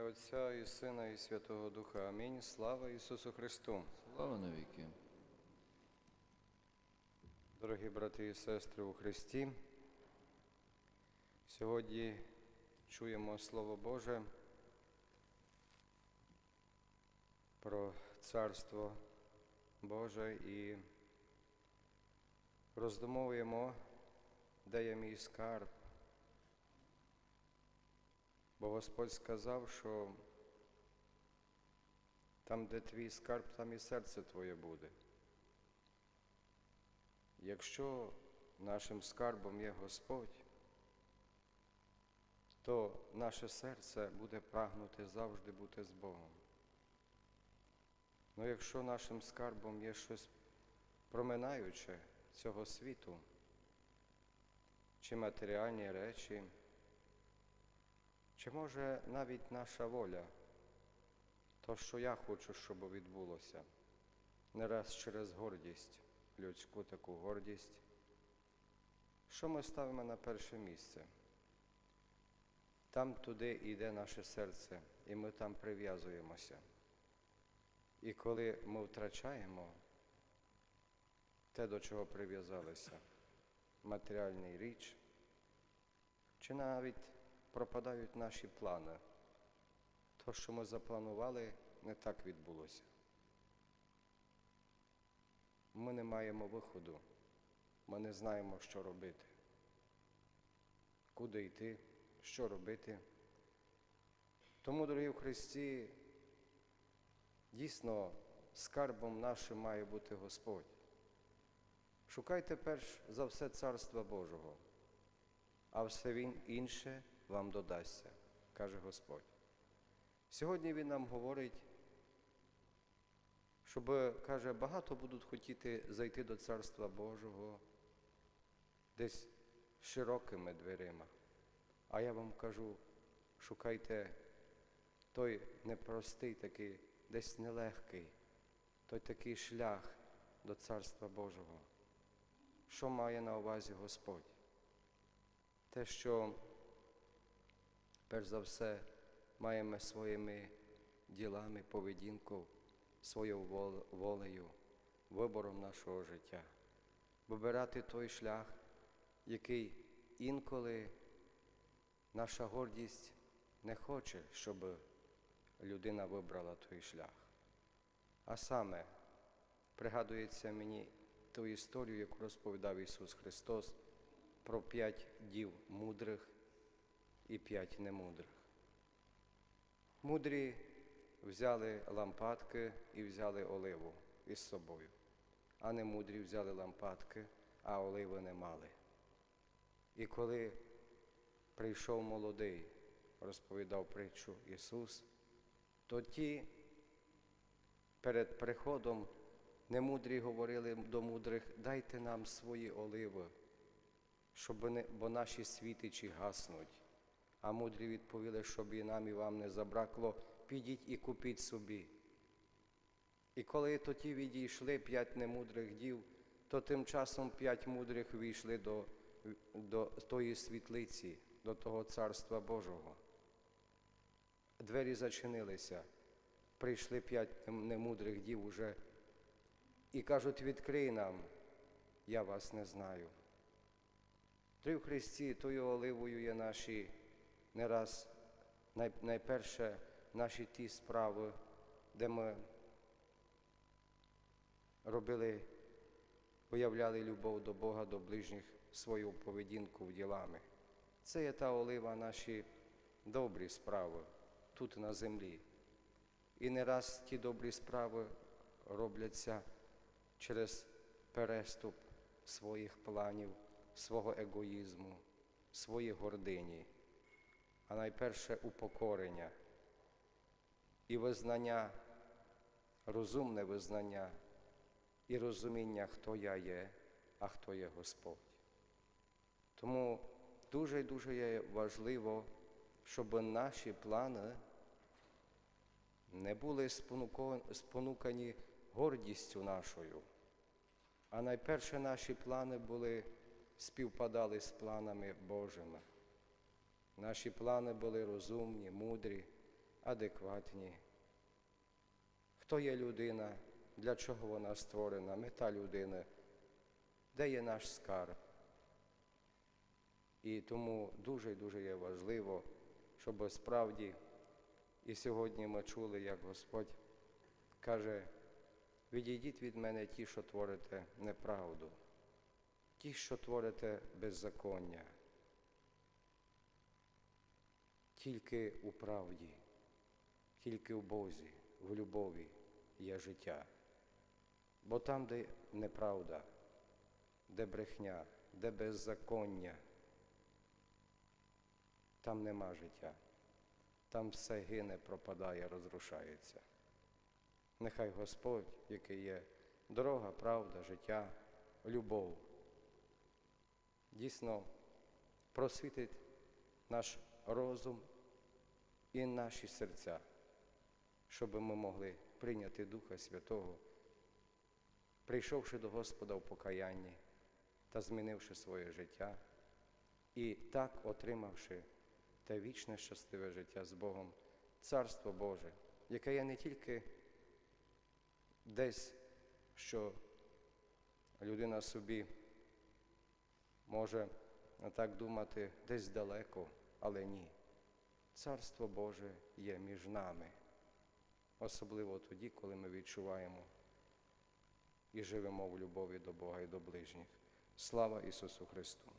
ім'я Отця і Сина, і Святого Духа. Амінь. Слава Ісусу Христу. Слава навіки. Дорогі брати і сестри у Христі, сьогодні чуємо Слово Боже про Царство Боже і роздумовуємо, де є мій скарб. Бо Господь сказав, що там, де твій скарб, там і серце твоє буде. Якщо нашим скарбом є Господь, то наше серце буде прагнути завжди бути з Богом. Ну якщо нашим скарбом є щось проминаюче цього світу, чи матеріальні речі, чи може навіть наша воля, то, що я хочу, щоб відбулося, не раз через гордість, людську таку гордість, що ми ставимо на перше місце? Там туди йде наше серце, і ми там прив'язуємося. І коли ми втрачаємо те, до чого прив'язалися, матеріальний річ, чи навіть пропадають наші плани, то, що ми запланували, не так відбулося. Ми не маємо виходу, ми не знаємо, що робити, куди йти, що робити. Тому, дорогі в Христі, дійсно, скарбом нашим має бути Господь. Шукайте перш за все Царства Божого, а все він інше вам додасться, каже Господь. Сьогодні Він нам говорить, щоб, каже, багато будуть хотіти зайти до Царства Божого десь широкими дверима. А я вам кажу, шукайте той непростий такий, десь нелегкий, той такий шлях до Царства Божого. Що має на увазі Господь? Те, що перш за все маємо своїми ділами, поведінкою, своєю волею, вибором нашого життя, вибирати той шлях, який інколи наша гордість не хоче, щоб людина вибрала той шлях. А саме пригадується мені ту історію, яку розповідав Ісус Христос про п'ять дів мудрих і п'ять немудрих. Мудрі взяли лампадки і взяли оливу із собою, а немудрі взяли лампадки, а оливи не мали. І коли прийшов молодий, розповідав притчу Ісус, то ті перед приходом немудрі говорили до мудрих, дайте нам свої оливи, щоб не, бо наші світичі гаснуть. А мудрі відповіли, щоб і нам, і вам не забракло, підіть і купіть собі. І коли то ті відійшли п'ять немудрих дів, то тим часом п'ять мудрих війшли до, до тої світлиці, до того Царства Божого. Двері зачинилися, прийшли п'ять немудрих дів уже і кажуть, відкрий нам, я вас не знаю. Три в Христі тою оливою є наші не раз найперше наші ті справи, де ми робили, виявляли любов до Бога, до ближніх свою поведінку в ділами. Це є та олива наші добрі справи тут на землі. І не раз ті добрі справи робляться через переступ своїх планів, свого егоїзму, своєї гордині, а найперше упокорення і визнання, розумне визнання і розуміння, хто я є, а хто є Господь. Тому дуже і дуже є важливо, щоб наші плани не були спонукані гордістю нашою, а найперше наші плани були співпадали з планами Божими. Наші плани були розумні, мудрі, адекватні. Хто є людина, для чого вона створена, мета людини, де є наш скарб. І тому дуже і дуже є важливо, щоб справді і сьогодні ми чули, як Господь каже, відійдіть від мене ті, що творите неправду, ті, що творите беззаконня. Тільки у правді, тільки в Бозі, в любові є життя. Бо там, де неправда, де брехня, де беззаконня, там нема життя, там все гине, пропадає, розрушається. Нехай Господь, який є дорога, правда, життя, любов, дійсно просвітить наш розум і наші серця, щоб ми могли прийняти Духа Святого, прийшовши до Господа в покаянні та змінивши своє життя, і так отримавши те вічне щасливе життя з Богом, Царство Боже, яке є не тільки десь, що людина собі може так думати, десь далеко, але ні. Царство Боже є між нами, особливо тоді, коли ми відчуваємо і живемо в любові до Бога і до ближніх. Слава Ісусу Христу!